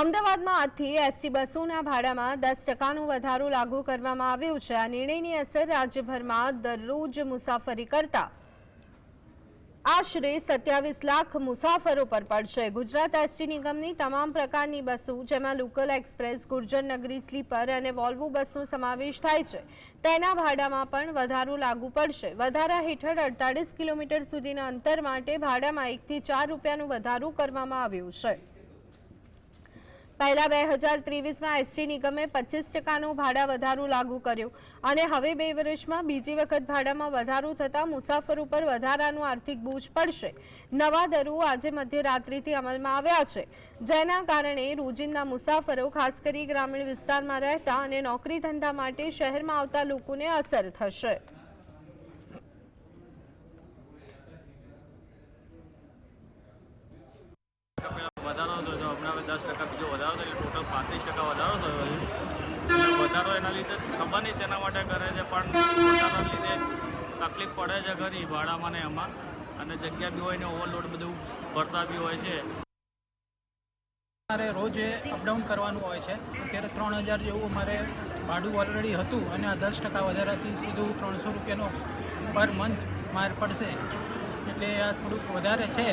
અમદાવાદમાં આજથી એસટી બસોના ભાડામાં દસ ટકાનો વધારો લાગુ કરવામાં આવ્યો છે. આ નિર્ણયની અસર રાજ્યભરમાં દરરોજ મુસાફરી કરતા આશરે સત્યાવીસ લાખ મુસાફરો પર પડશે. ગુજરાત એસટી નિગમની તમામ પ્રકારની બસો, જેમાં લોકલ એક્સપ્રેસ, ગુર્જર નગરી સ્લીપર અને વોલ્વો બસનો સમાવેશ થાય છે, તેના ભાડામાં પણ વધારો લાગુ પડશે. વધારા હેઠળ અડતાલીસ કિલોમીટર સુધીના અંતર માટે ભાડામાં એકથી ચાર રૂપિયાનો વધારો કરવામાં આવ્યો છે. પહેલા બે હજાર ત્રેવીસમાં એસટી નિગમે પચીસ ટકાનું ભાડા વધારો લાગુ કર્યું અને હવે બે વર્ષમાં બીજી વખત ભાડામાં વધારો થતાં મુસાફરો પર વધારાનું આર્થિક બોજ પડશે. નવા દરો આજે મધ્યરાત્રિથી અમલમાં આવ્યા છે. જેના કારણે રોજિંદા મુસાફરો, ખાસ કરી ગ્રામીણ વિસ્તારમાં રહેતા અને નોકરી ધંધા માટે શહેરમાં આવતા લોકોને અસર થશે વધારો થયો છે હમણાં હવે દસ ટકા બીજો વધારો થયો એટલે ટોટલ પાંત્રીસ ટકા વધારો થયો છે. વધારો એના લીધે ખબર નહીં શેના માટે કરે છે, પણ વધારાના લીધે તકલીફ પડે છે ખરી ભાડામાં ને એમાં. અને જગ્યા બી હોય ને ઓવરલોડ બધું ભરતા બી હોય છે. મારે રોજ અપડાઉન કરવાનું હોય છે. અત્યારે ત્રણ હજાર જેવું મારે ભાડું ઓલરેડી હતું અને આ દસ ટકા વધારાથી સીધું ત્રણસો રૂપિયાનો પર મંથ માર પડશે. એટલે આ થોડુંક વધારે છે.